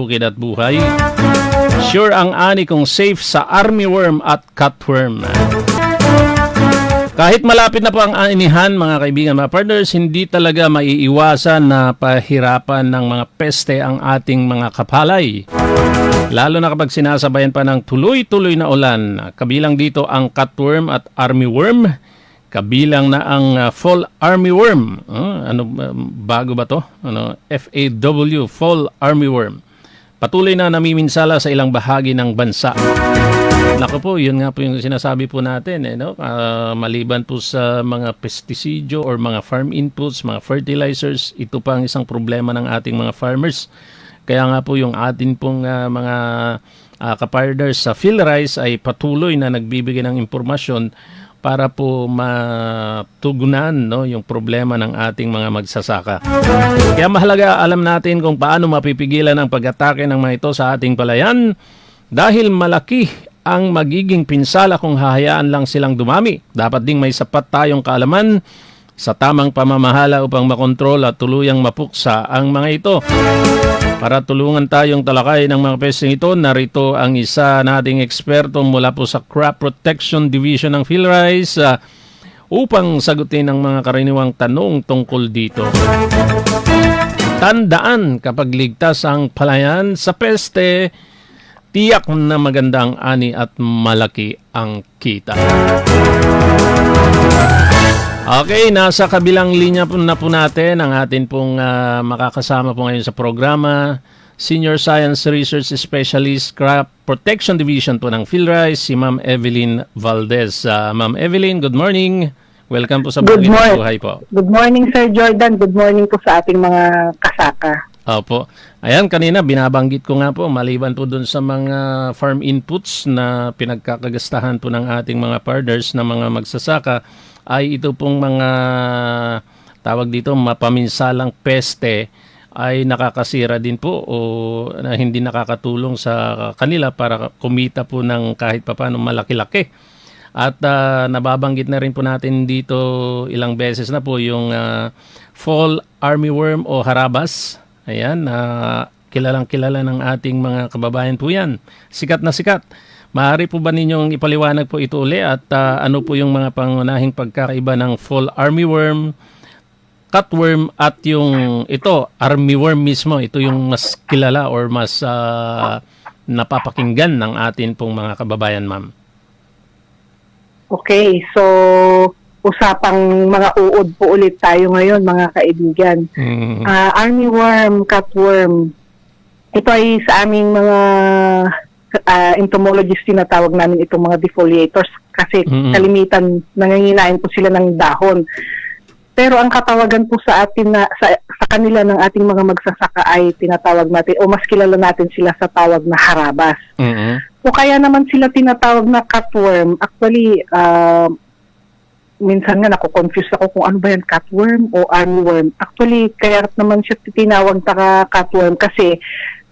bukid at buhay. Sure ang ani kong safe sa armyworm at cutworm. Kahit malapit na po ang anihan, mga kaibigan, mga partners, hindi talaga maiiwasan na pahirapan ng mga peste ang ating mga kapalay. Lalo na kapag sinasabayan pa ng tuloy-tuloy na ulan. Kabilang dito ang cutworm at armyworm. Kabilang na ang uh, fall armyworm. Uh, ano, uh, bago ba to? Ano, FAW, fall armyworm. Patuloy na namiminsala sa ilang bahagi ng bansa. Nako po, yun nga po yung sinasabi po natin. Eh, no? Ah, maliban po sa mga pestisidyo or mga farm inputs, mga fertilizers, ito pa ang isang problema ng ating mga farmers. Kaya nga po yung atin pong ah, mga uh, kapartners sa PhilRice ay patuloy na nagbibigay ng impormasyon para po matugunan no, yung problema ng ating mga magsasaka. Kaya mahalaga alam natin kung paano mapipigilan ang pag-atake ng mga ito sa ating palayan dahil malaki ang magiging pinsala kung hahayaan lang silang dumami. Dapat ding may sapat tayong kaalaman sa tamang pamamahala upang makontrol at tuluyang mapuksa ang mga ito. Para tulungan tayong talakay ng mga pesteng ito, narito ang isa nating eksperto mula po sa Crop Protection Division ng PhilRice uh, upang sagutin ang mga karaniwang tanong tungkol dito. Tandaan kapag ligtas ang palayan sa peste, tiyak na magandang ani at malaki ang kita. Okay, nasa kabilang linya po na po natin ang atin pong uh, makakasama po ngayon sa programa. Senior Science Research Specialist Crop Protection Division po ng PhilRice, si Ma'am Evelyn Valdez. Uh, Ma'am Evelyn, good morning. Welcome po sa Good morning. Buhay po. Good morning, Sir Jordan. Good morning po sa ating mga kasaka. Opo. Ayan, kanina binabanggit ko nga po, maliban po dun sa mga farm inputs na pinagkakagastahan po ng ating mga partners na mga magsasaka, ay ito pong mga tawag dito mapaminsalang peste ay nakakasira din po o na hindi nakakatulong sa kanila para kumita po ng kahit papano malaki-laki. At uh, nababanggit na rin po natin dito ilang beses na po yung uh, fall armyworm o harabas. Ayan, uh, kilalang kilala ng ating mga kababayan po yan. Sikat na sikat. Maaari po ba ninyong ipaliwanag po ito uli at uh, ano po yung mga pangunahing pagkakaiba ng fall armyworm, cutworm at yung ito, armyworm mismo, ito yung mas kilala or mas uh, napapakinggan ng atin pong mga kababayan, ma'am. Okay, so usapang mga uod po ulit tayo ngayon, mga kaibigan. Mm. Uh, armyworm, cutworm, ito ay sa aming mga uh, entomologists tinatawag namin itong mga defoliators kasi Mm-mm. kalimitan nanganginain po sila ng dahon. Pero ang katawagan po sa atin na sa, sa kanila ng ating mga magsasaka ay tinatawag natin o mas kilala natin sila sa tawag na harabas. Mm-hmm. O kaya naman sila tinatawag na cutworm. Actually, uh, minsan nga nako-confuse ako kung ano ba yan, cutworm o armyworm. Actually, kaya naman siya tinawag na cutworm kasi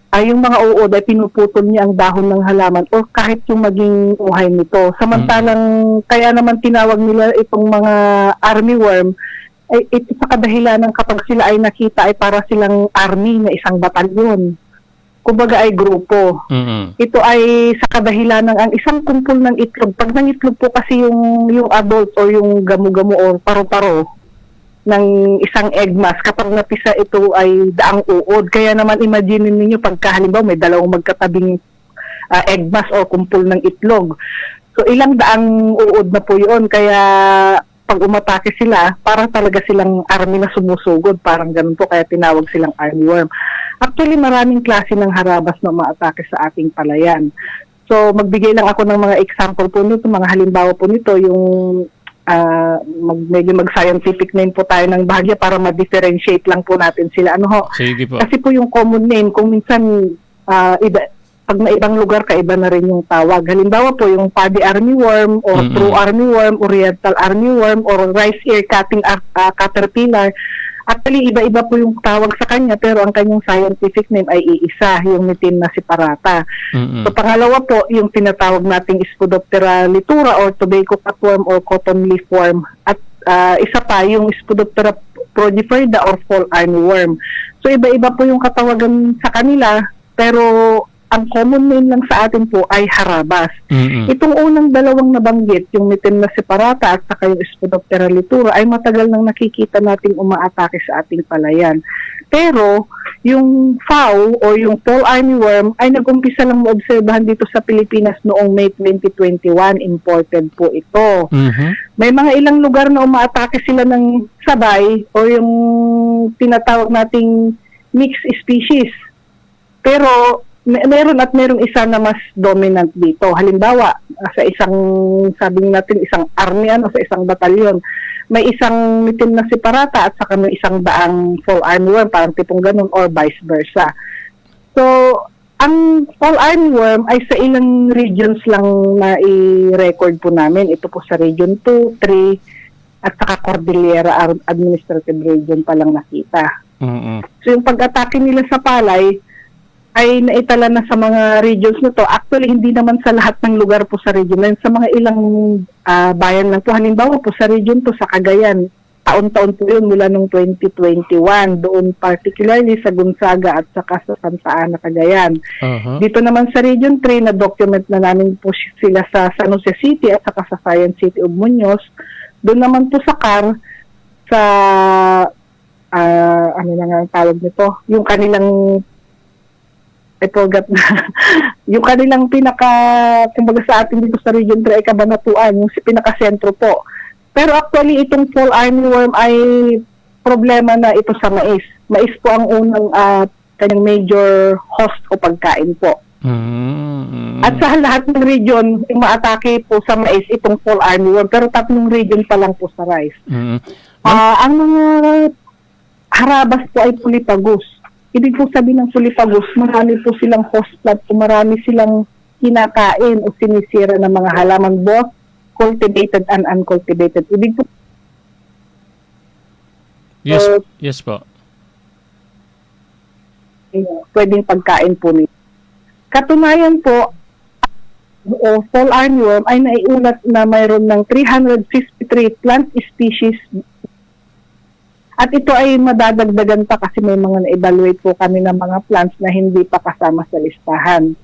ay yung mga uod ay pinuputol niya ang dahon ng halaman o kahit yung maging uhay nito. Samantalang mm. kaya naman tinawag nila itong mga armyworm ay ito sa kadahilan ng kapag sila ay nakita ay para silang army na isang batalyon. Kumbaga ay grupo. Mm-hmm. Ito ay sa kadahilan ng ang isang kumpol ng itlog. Pag nangitlog po kasi yung yung adult o yung gamu-gamu o paro-paro, ng isang egg mass kapag napisa ito ay daang uod. Kaya naman imagine ninyo pagka halimbawa may dalawang magkatabing uh, egg mass o kumpul ng itlog. So ilang daang uod na po yun. Kaya pag umatake sila, para talaga silang army na sumusugod. Parang ganun po. Kaya tinawag silang armyworm. Actually maraming klase ng harabas na umaatake sa ating palayan. So magbigay lang ako ng mga example po nito, mga halimbawa po nito, yung uh, mag, medyo mag-scientific name po tayo ng bahagya para ma-differentiate lang po natin sila. Ano ho? Sige po. Kasi po yung common name, kung minsan uh, iba, pag na ibang lugar, kaiba na rin yung tawag. Halimbawa po yung paddy armyworm or Mm-mm. true armyworm, oriental armyworm or rice ear cutting uh, caterpillar. Actually, iba-iba po yung tawag sa kanya pero ang kanyang scientific name ay iisa, yung mitin na siparata. Mm-mm. So pangalawa po, yung tinatawag nating Spodoptera litura or tobacco cutworm or cotton leafworm. At uh, isa pa, yung Spodoptera progiferda or fall armyworm. So iba-iba po yung katawagan sa kanila pero ang common name lang sa atin po ay harabas. Mm-mm. Itong unang dalawang nabanggit, yung mitin na separata at saka yung Spodoptera litura, ay matagal nang nakikita nating umaatake sa ating palayan. Pero yung FAO o yung fall armyworm ay nag-umpisa lang maobserbahan dito sa Pilipinas noong May 2021. Imported po ito. Mhm. May mga ilang lugar na umaatake sila ng sabay o yung tinatawag nating mixed species. Pero meron at merong isa na mas dominant dito. Halimbawa, sa isang, sabi natin, isang army, ano, sa isang batalyon, may isang mitin na separata at saka may isang daang fall armyworm, parang tipong ganun, or vice versa. So, ang fall armyworm ay sa ilang regions lang na i-record po namin. Ito po sa region 2, 3, at saka Cordillera Administrative Region pa lang nakita. Mm-mm. So yung pag-atake nila sa palay ay naitala na sa mga regions na to. Actually, hindi naman sa lahat ng lugar po sa region na. Sa mga ilang ah, bayan lang po. Halimbawa po sa region to, sa Cagayan, taon-taon po yun mula nung 2021. Doon particularly sa Gonzaga at saka sa Santa Ana, Cagayan. Aha. Dito naman sa Region 3, na-document na namin po sila sa San Jose City at saka sa Science City of Muñoz. Doon naman po sa CAR, sa, ah, ano na nga ang tawag nito, yung kanilang, I forgot na, yung kanilang pinaka, kumbaga sa atin dito sa Region 3 ay kabanatuan, yung si pinaka-sentro po. Pero actually, itong fall armyworm ay problema na ito sa mais. Mais po ang unang ah, kanyang major host o pagkain po. Mm-mm. At sa lahat ng region, yung maatake po sa mais itong fall armyworm. Pero tatlong region pa lang po sa rice. Mm-mm. Ah, ang mga harabas po ay pulipagus. Ibig po sabihin ng pulipagus, marami po silang host plant o marami silang kinakain o sinisira ng mga halaman both cultivated and uncultivated. Ibig po Yes, Uh, yes po. pwedeng pagkain po nila. Katunayan po, o fall armyworm ay naiulat na mayroon ng 353 plant species at ito ay madadagdagan pa kasi may mga na-evaluate po kami ng mga plants na hindi pa kasama sa listahan.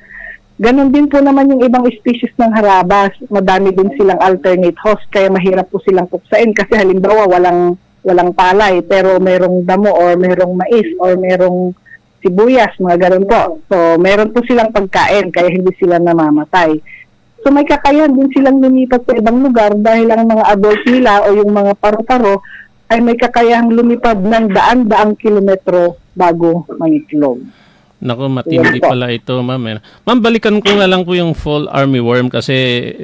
Ganon din po naman yung ibang species ng harabas. Madami din silang alternate host kaya mahirap po silang puksain kasi halimbawa walang walang palay pero merong damo or merong mais or merong sibuyas, mga ganun po. So, meron po silang pagkain kaya hindi sila namamatay. So, may kakayahan din silang lumipat sa ibang lugar dahil ang mga adult nila o yung mga paru-paro ay may kakayahang lumipad ng daan-daang kilometro bago mangitlog. Naku, matindi pala ito, ma'am. eh. Ma'am, balikan ko nga lang po yung fall armyworm kasi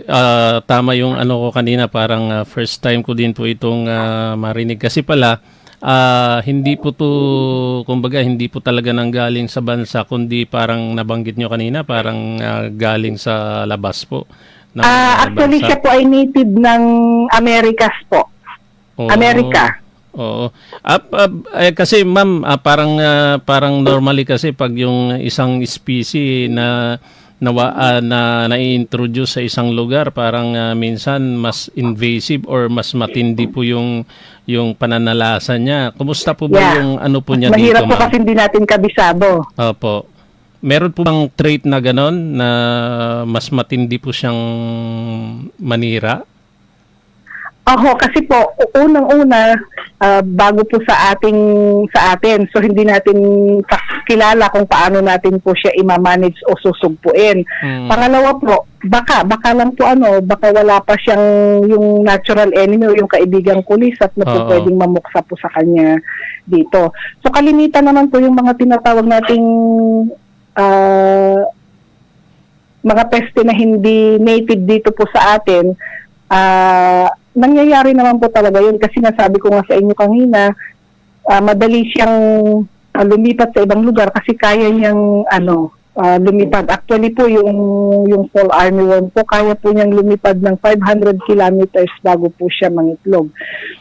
ah, tama yung ano ko kanina, parang ah, first time ko din po itong ah, marinig. Kasi pala, ah, hindi po to, kumbaga, hindi po talaga nang galing sa bansa, kundi parang nabanggit nyo kanina, parang ah, galing sa labas po. Ah, ah, actually, bansa. siya po ay native ng Americas po. Oo. Amerika. Oo. Ap, ap- eh, kasi ma'am, ah, parang ah, parang normally kasi pag yung isang species na nawa ah, na na-introduce sa isang lugar, parang ah, minsan mas invasive or mas matindi po yung yung pananalasa niya. Kumusta po ba Yeah. yung ano po niya Mahirap dito, po ma'am? kasi hindi natin kabisado. Opo. Meron po bang trait na ganon na mas matindi po siyang manira? Ako, kasi po, unang-una, ah, bago po sa ating sa atin. So, hindi natin kilala kung paano natin po siya i-manage o susugpuin. Hmm. Pangalawa po, baka, baka lang po ano, baka wala pa siyang yung natural enemy o yung kaibigang kulisat na po pwedeng mamuksa po sa kanya dito. So, kalimitan naman po yung mga tinatawag nating ah, mga peste na hindi native dito po sa atin, ah, nangyayari naman po talaga yun kasi nasabi ko nga sa inyo kanina, ah, madali siyang ah, lumipat sa ibang lugar kasi kaya niyang ano, ah, lumipad. Actually po yung yung fall armyworm po kaya po niyang lumipad ng 500 kilometers bago po siya mangitlog.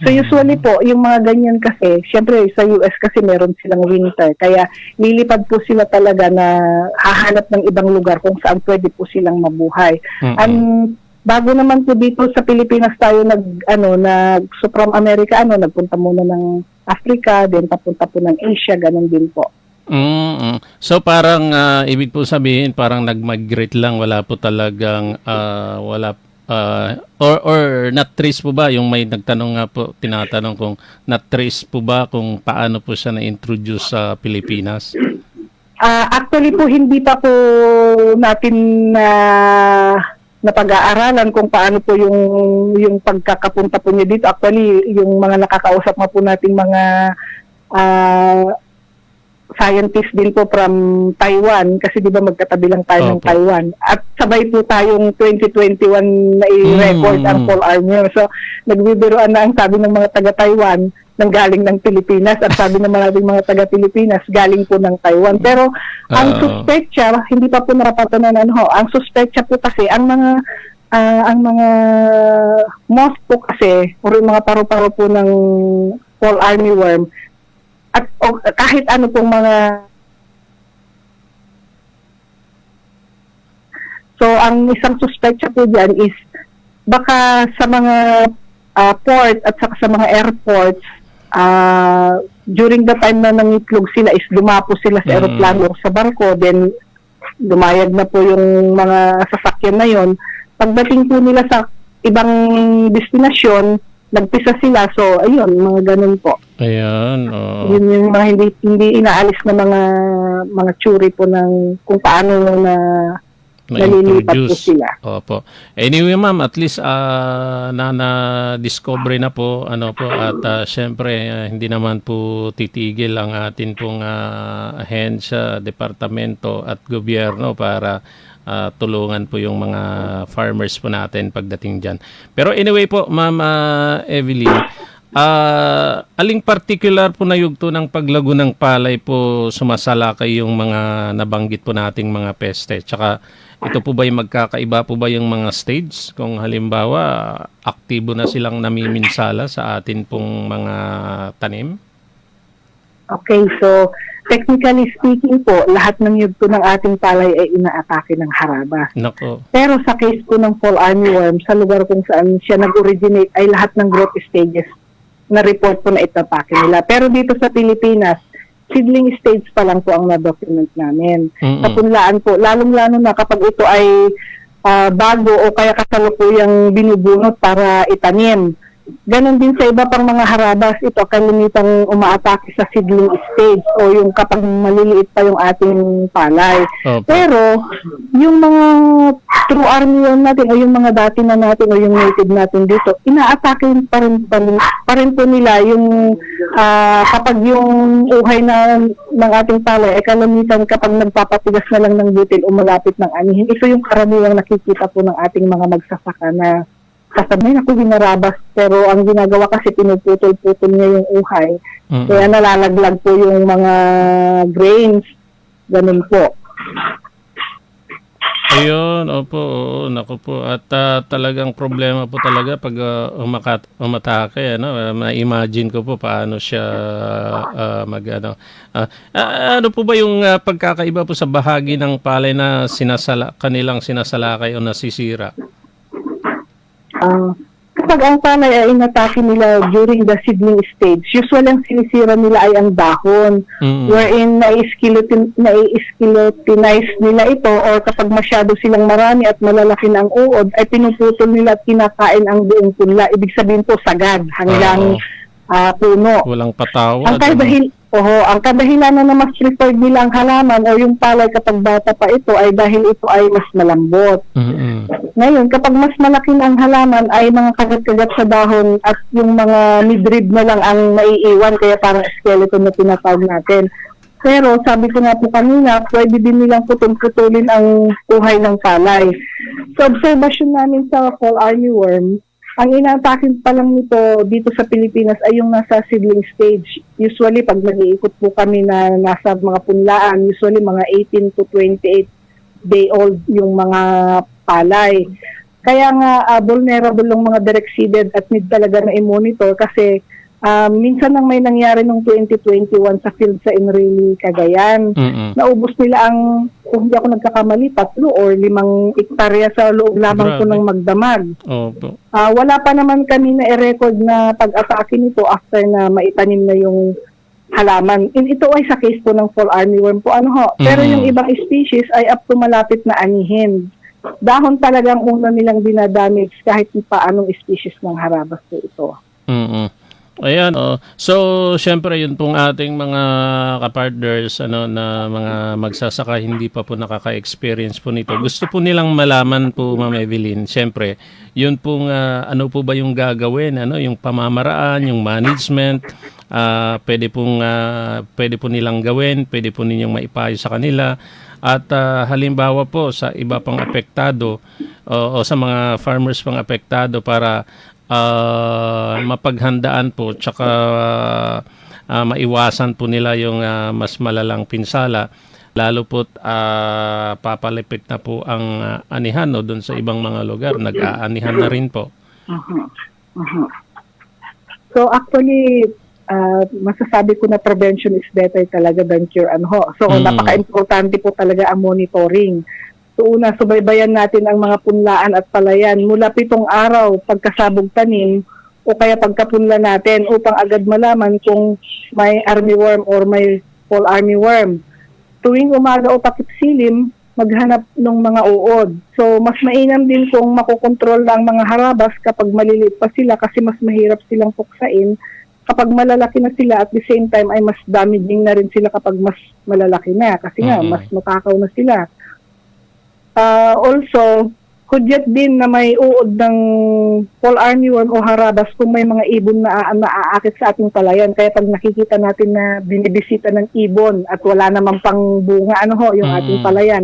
So usually po yung mga ganyan kasi, syempre sa US kasi meron silang winter kaya lilipad po sila talaga na hahanap ng ibang lugar kung saan pwede po silang mabuhay. Mm-mm. Ang bago naman po dito sa Pilipinas tayo nag ano nag so from America ano nagpunta muna ng Africa then papunta po ng Asia ganun din po. Mm, mm. So parang ah, ibig po sabihin parang nag-migrate lang wala po talagang ah, wala ah, or or not trace po ba yung may nagtanong nga po tinatanong kung not trace po ba kung paano po siya na-introduce sa Pilipinas? Ah, actually po hindi pa po natin na napag-aaralan kung paano po yung yung pagkakapunta po niya dito. Actually, yung mga nakakausap nga po nating mga ah, scientist din po from Taiwan kasi di ba magkatabi lang tayo ng Opo. Taiwan. At sabay po tayong 2021 na i-record Mm. ang Paul Armour. So, nagbibiroan na ang sabi ng mga taga-Taiwan nang galing ng Pilipinas at sabi ng mga ating mga taga-Pilipinas galing po ng Taiwan. Pero ang Oo. suspectya, hindi pa po narapatan na ano, ho. ang suspectya po kasi, ang mga ah, ang mga moth po kasi, or yung mga paru-paro po ng fall armyworm, at o, kahit ano pong mga So, ang isang suspectya po dyan is baka sa mga ah, port at saka sa mga airports, ah, during the time na nangitlog sila is dumapo sila sa Mm. aeroplano o sa barko, then dumayag na po yung mga sasakyan na yon. Pagdating po nila sa ibang destinasyon, nagpisa sila. So, ayun, mga ganun po. Ayan. oo. Yun yung mga hindi, hindi inaalis na mga mga tsuri po ng kung paano na nalilipat po na-introduce. sila. Opo. Anyway, ma'am, at least ah, na na-discover na po ano po at ah, syempre ah, hindi naman po titigil ang atin pong ah, ahensya, departamento at gobyerno para ah, tulungan po yung mga farmers po natin pagdating diyan. Pero anyway po, ma'am ah, Evelyn, ah, aling particular po na yugto ng paglago ng palay po sumasalakay yung mga nabanggit po nating mga peste. Tsaka ito po ba yung magkakaiba po ba yung mga stage? Kung halimbawa, aktibo na silang namiminsala sa atin pong mga tanim? Okay, so technically speaking po, lahat ng yugto ng ating palay ay inaatake ng haraba. Nako. Pero sa case po ng fall armyworm, sa lugar kung saan siya nag-originate ay lahat ng growth stages na report po na itatake nila. Pero dito sa Pilipinas, seedling stage pa lang po ang na-document namin. Mm-mm. Sa punlaan po, lalong-lalo na kapag ito ay ah, bago o kaya kasalukuyang binubunot para itanim. Ganon din sa iba pang mga harabas, ito kalimitang umaatake sa seedling stage o yung kapag maliliit pa yung ating palay. Opo. Pero, yung mga true armyworm natin o yung mga dati na natin o yung native natin dito, inaatake pa rin, pa rin, pa rin po nila yung ah, kapag yung uhay na ng ating palay ay kalamitan kapag nagpapatigas na lang ng butil o malapit ng anihin. Ito yung karaniwang nakikita po ng ating mga magsasaka na kasabay na ko binarabas pero ang ginagawa kasi pinuputol-putol niya yung uhay Mm-mm. kaya nalalaglag po yung mga grains. Ganun po. Ayun, opo, oo, nako po. At ah, talagang problema po talaga pag ah, umakat, umatake, ano, Ah, ma-imagine ko po paano siya ah, mag, ano. Ah, ah, ano po ba yung ah, pagkakaiba po sa bahagi ng palay na sinasala, kanilang sinasalakay o nasisira? Ah, kapag ang palay ay inatake nila during the seedling stage, usually ang sinisira nila ay ang dahon, Mm-mm. wherein nai-skeleton, nai-skeletonize nila ito or kapag masyado silang marami at malalaki na ang uod, ay pinuputol nila at kinakain ang buong punla. Ibig sabihin po sagad hanggang ah, puno. Walang patawad. Ang ano? Oho, ang kadahilanan na mas preferred nila ang halaman o yung palay kapag bata pa ito ay dahil ito ay mas malambot. Mm-mm. Ngayon, kapag mas malaki na ang halaman ay mga kagat-kagat sa dahon at yung mga midrib na lang ang maiiwan kaya parang skeleton na tinatawag natin. Pero sabi ko nga po kanina, pwede din nilang putol-putulin ang buhay ng palay. Sa observation namin sa fall armyworm, ang inaatakin pa lang nito dito sa Pilipinas ay yung nasa seedling stage. Usually, pag nag-iikot po kami na nasa mga punlaan, usually mga 18 to 28 day old yung mga palay. Kaya nga ah, vulnerable yung mga direct seeded at need talaga na i-monitor kasi ah, minsan nang may nangyari nung 2021 sa field sa Enrile, Cagayan. Mm-mm. Naubos nila ang, kung hindi ako nagkakamali, tatlo or limang ektarya sa loob lamang po Grabe. ng magdamag. Opo. Ah, wala pa naman kami na i-record na pag-atake nito after na maitanim na yung halaman. In, ito ay sa case po ng fall armyworm po ano ho. Pero Mhm. yung ibang species ay up to malapit na anihin. Dahon talagang una nilang dinadamage kahit pa anong species ng harabas po ito. mm Ayan, oh. So, syempre, yun pong ating mga kapartners, ano, na mga magsasaka, hindi pa po nakaka-experience po nito. Gusto po nilang malaman po, Ma'am Evelyn, syempre, yun pong, ah, ano po ba yung gagawin, ano, yung pamamaraan, yung management, ah, pwede pong, ah, pwede po nilang gawin, pwede po ninyong maipayo sa kanila. At ah, halimbawa po sa iba pang apektado o, o sa mga farmers pang apektado para ah, mapaghandaan po tsaka ah, maiwasan po nila yung ah, mas malalang pinsala lalo po papalipit na po ang ah, anihan no, doon sa ibang mga lugar nag-aanihan na rin po Mhm. Mhm. So actually, uh, masasabi ko na prevention is better talaga than cure and ho. So Mm. napaka-importante po talaga ang monitoring. So una, subaybayan natin ang mga punlaan at palayan mula pitong araw pagkasabog tanim o kaya pagkapunla natin upang agad malaman kung may armyworm or may fall armyworm. Tuwing umaga o takip silim, maghanap ng mga uod. So, mas mainam din kung makokontrol lang mga harabas kapag maliliit pa sila kasi mas mahirap silang puksain. Kapag malalaki na sila at the same time ay mas damaging na rin sila kapag mas malalaki na kasi nga Mhm. mas matakaw na sila. Ah, also, hudyat din na may uod ng fall armyworm o harabas kung may mga ibon na naaakit sa ating palayan. Kaya pag nakikita natin na binibisita ng ibon at wala namang pang bunga, ano ho, yung Mm. ating palayan,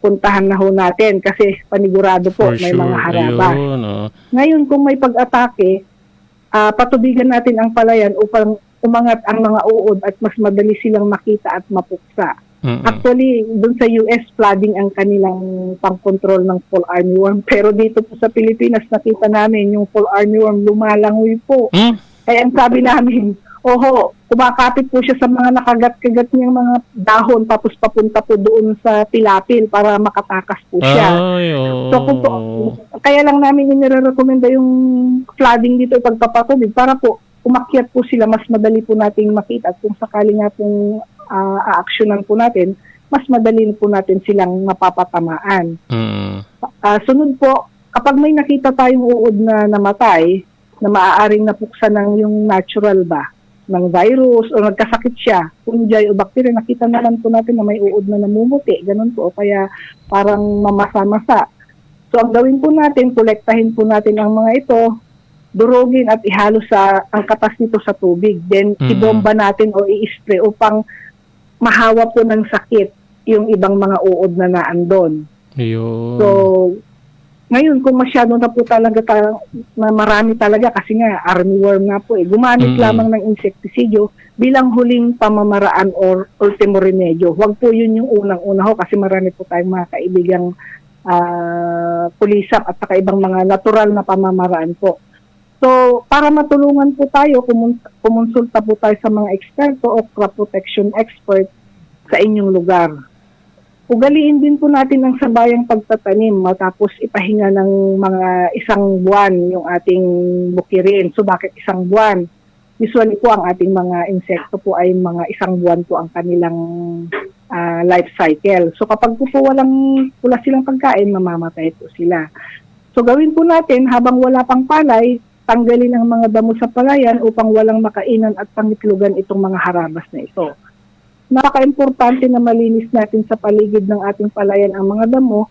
puntahan na ho natin kasi panigurado po for may sure mga harabas. ayun oh. Ngayon, kung may pag-atake, ah, patubigan natin ang palayan upang umangat ang mga uod at mas madali silang makita at mapuksa. Mm-mm. Actually, doon sa US, flooding ang kanilang pang-control ng fall armyworm. Pero dito po sa Pilipinas, nakita namin yung fall armyworm lumalangoy po. Hmm? Kaya ang sabi namin, oho, kumakapit po siya sa mga nakagat-kagat niyang mga dahon tapos papunta po doon sa tilapil para makatakas po siya. Ay, oh. So, kung po, kaya lang namin inirekomenda yung flooding dito pagpapatubig para po umakyat po sila, mas madali po nating makita at kung sakali nga pong uh, aaksyonan po natin, mas madali po natin silang mapapatamaan. Mm. Ah, sunod po, kapag may nakita tayong uod na namatay, na maaaring napuksa ng yung natural ba, ng virus o nagkasakit siya, fungi o bacteria, nakita naman po natin na may uod na namumuti, ganun po, kaya parang mamasa-masa. So ang gawin po natin, kolektahin po natin ang mga ito, durugin at ihalo sa ang katas nito sa tubig. Then Mhm. ibomba natin o i-spray upang mahawa po ng sakit yung ibang mga uod na naandon. Ayun. So, ngayon kung masyado na po talaga ta- na marami talaga kasi nga armyworm nga po eh, gumamit Mm. lamang ng insektisidyo bilang huling pamamaraan or ultimo remedyo. Huwag po yun yung unang-una ho kasi marami po tayong mga kaibigang ah, pulisap at saka ibang mga natural na pamamaraan po. So, para matulungan po tayo, kumonsulta po tayo sa mga eksperto o crop protection expert sa inyong lugar. Ugaliin din po natin ang sabayang pagtatanim matapos ipahinga ng mga isang buwan yung ating bukirin. So bakit isang buwan? Usually po ang ating mga insekto po ay mga isang buwan po ang kanilang ah, life cycle. So kapag po, po walang wala silang pagkain, mamamatay po sila. So gawin po natin habang wala pang palay, tanggalin ang mga damo sa palayan upang walang makainan at pangitlugan itong mga harabas na ito. Napaka-importante na malinis natin sa paligid ng ating palayan ang mga damo,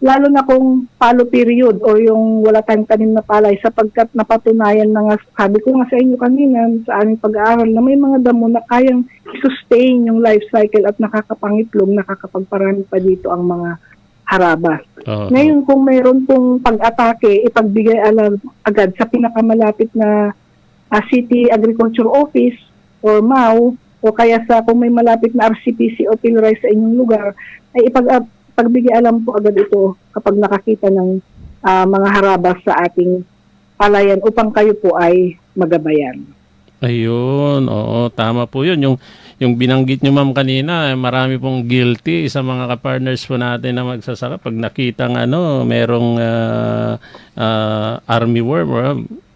lalo na kung palo period o yung wala tayong tanim na palay sapagkat napatunayan na nga, sabi ko nga sa inyo kanina sa aming pag-aaral na may mga damo na kayang sustain yung life cycle at nakakapangitlog, nakakapagparami pa dito ang mga harabas. Oo. Ngayon, kung mayroon pong pag-atake, ipagbigay alam agad sa pinakamalapit na ah, City Agriculture Office or MAU o kaya sa kung may malapit na RCPC o PILRAI sa inyong lugar, ay ipag, ah, pagbigay alam po agad ito kapag nakakita ng ah, mga harabas sa ating palayan upang kayo po ay magabayan. Ayun, oo, tama po yun. Yung, yung binanggit nyo ma'am kanina, eh, marami pong guilty sa mga kapartners po natin na magsasaka. Pag nakita ng ano, merong ah, ah, army worm or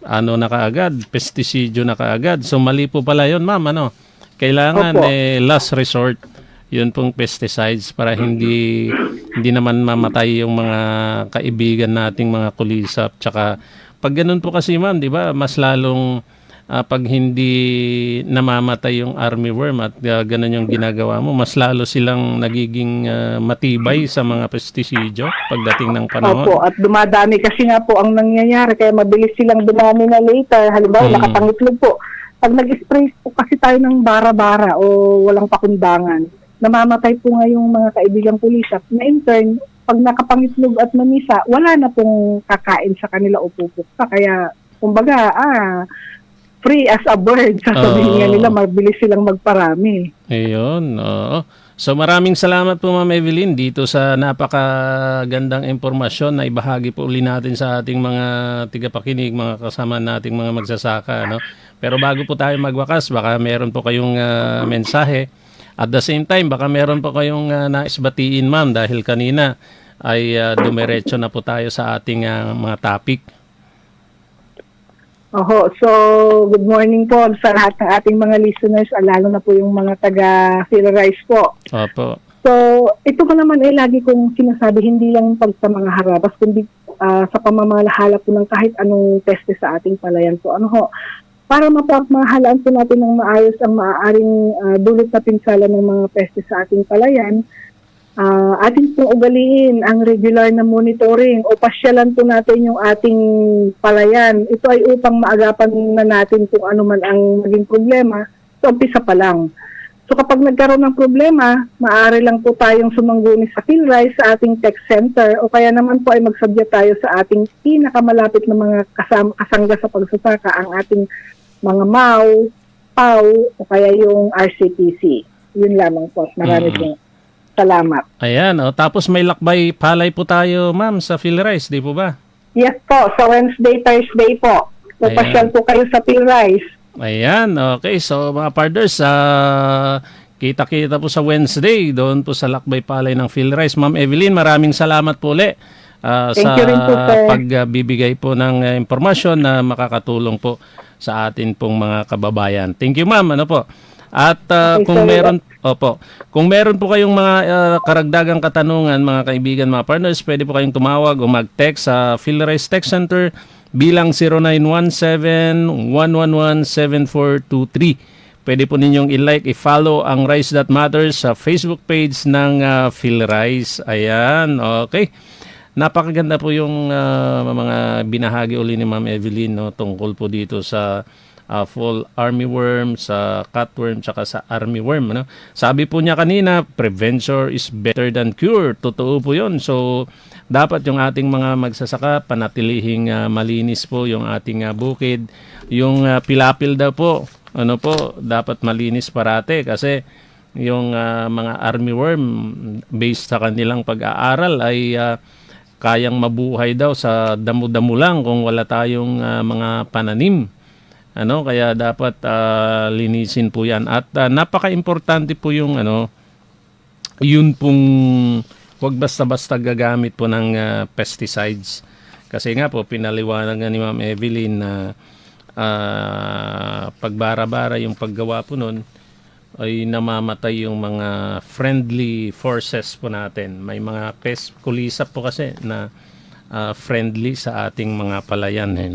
ano na kaagad, pesticidyo na kaagad. So mali po pala yun ma'am, ano? Kailangan Opo. eh, last resort yun pong pesticides para hindi hindi naman mamatay yung mga kaibigan nating mga kulisap tsaka pag ganun po kasi ma'am di ba mas lalong ah, pag hindi namamatay yung armyworm at ah, ganun yung ginagawa mo mas lalo silang nagiging ah, matibay sa mga pestisidyo pagdating ng panahon Opo, at dumadami kasi nga po ang nangyayari kaya mabilis silang dumami na later. Halimbawa, Mm. nakapangitlog po. Pag nag-spray po kasi tayo ng bara-bara o walang pakundangan, namamatay po nga yung mga kaibigang pulisap na in turn, pag nakapangitlog at manisa, wala na pong kakain sa kanila o pupuksa. Kaya, kumbaga, ah, free as a bird. Sasabihin nga nila, mabilis silang magparami. Ayun, oo. So maraming salamat po Ma'am Evelyn dito sa napakagandang impormasyon na ibahagi po uli natin sa ating mga tigapakinig, mga kasama nating mga magsasaka. No? Pero bago po tayo magwakas, baka meron po kayong ah, mensahe. At the same time, baka meron po kayong uh, naisbatiin ma'am dahil kanina ay ah, dumiretso na po tayo sa ating ah, mga topic. Oho, so good morning po sa lahat ng ating mga listeners, ah, lalo na po yung mga taga Rise po. Opo. So, ito ko naman eh, lagi kong sinasabi, hindi lang pag sa mga harabas, kundi ah, sa pamamahala po ng kahit anong peste sa ating palayan po. Ano ho, para mapamahalaan po natin ng maayos ang maaaring ah, dulot na pinsala ng mga peste sa ating palayan, ah, atin pong ugaliin ang regular na monitoring o pasyalan po natin yung ating palayan. Ito ay upang maagapan na natin kung ano man ang maging problema sa umpisa pa lang. So kapag nagkaroon ng problema, maaari lang po tayong sumangguni sa PhilRise sa ating tech center o kaya naman po ay magsabya tayo sa ating pinakamalapit na mga kasama, kasangga sa pagsasaka, ang ating mga MAU, PAU o kaya yung RCTC. Yun lamang po. Marami Mm. po. Salamat. Ayan, oh, tapos may lakbay palay po tayo ma'am sa Philrice, di po ba? Yes po, sa Wednesday, Thursday po. Pupasyal po kayo sa PhilRise. Ayan, okay. So mga partners, ah, kita-kita po sa Wednesday doon po sa Lakbay Palay ng Philrice. Ma'am Evelyn, maraming salamat po uli ah, Thank sa po, sir. pagbibigay po ng ah, impormasyon na makakatulong po sa atin pong mga kababayan. Thank you ma'am, ano po. At ah, Okay, kung sir. meron Opo. Kung meron po kayong mga ah, karagdagang katanungan, mga kaibigan, mga partners, pwede po kayong tumawag o mag-text sa Philrice Tech Center bilang 0917-111-7423. Pwede po ninyong i-like, i-follow ang Rise That Matters sa Facebook page ng uh, Philrice. Ayan, okay. Napakaganda po yung ah, mga binahagi uli ni Ma'am Evelyn no, tungkol po dito sa ah, fall armyworm, sa cutworm, tsaka sa armyworm. Ano? Sabi po niya kanina, prevention is better than cure. Totoo po yun. So, dapat yung ating mga magsasaka, panatilihing ah, malinis po yung ating ah, bukid. Yung ah, pilapil daw po, ano po, dapat malinis parate kasi yung ah, mga armyworm based sa kanilang pag-aaral ay ah, kayang mabuhay daw sa damo-damo lang kung wala tayong ah, mga pananim. Ano, kaya dapat ah, linisin po 'yan at ah, napaka-importante po yung ano yun pong wag basta-basta gagamit po ng ah, pesticides. Kasi nga po pinaliwanag ni Ma'am Evelyn na ah, pagbara-bara yung paggawa po nun ay namamatay yung mga friendly forces po natin. May mga pest kulisap po kasi na ah, friendly sa ating mga palayan. Eh, no?